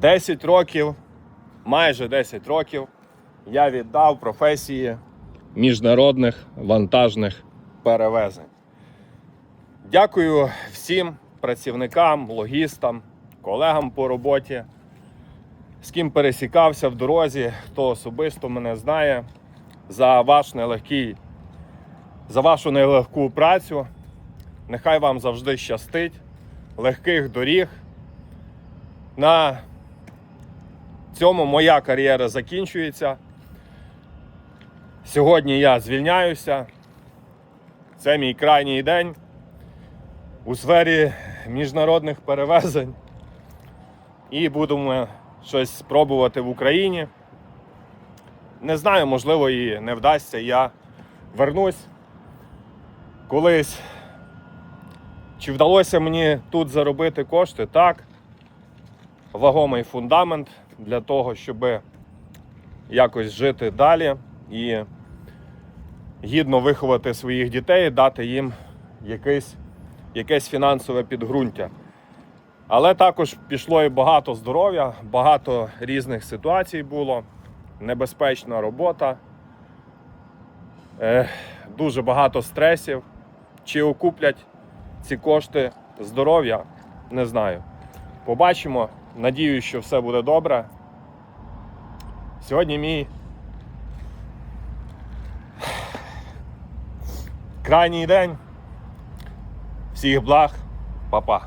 10 років, майже 10 років я віддав професії міжнародних вантажних перевезень. Дякую всім працівникам, логістам, колегам по роботі, з ким пересікався в дорозі, хто особисто мене знає, за ваш нелегкий, за вашу нелегку працю. Нехай вам завжди щастить, легких доріг. На цьому моя кар'єра закінчується. Сьогодні я звільняюся. Це мій крайній день у сфері міжнародних перевезень. І будемо щось спробувати в Україні. Не знаю, можливо, і не вдасться. Я вернусь колись. Чи вдалося мені тут заробити кошти? Так. Вагомий фундамент для того, щоб якось жити далі і гідно виховати своїх дітей, дати їм якесь, якесь фінансове підґрунтя. Але також пішло і багато здоров'я, багато різних ситуацій було, небезпечна робота, е, дуже багато стресів. Чи окуплять ці кошти здоров'я, не знаю. Побачимо. Надіюсь, що все буде добре. Сьогодні мій крайній день. Всіх благ, Па-па.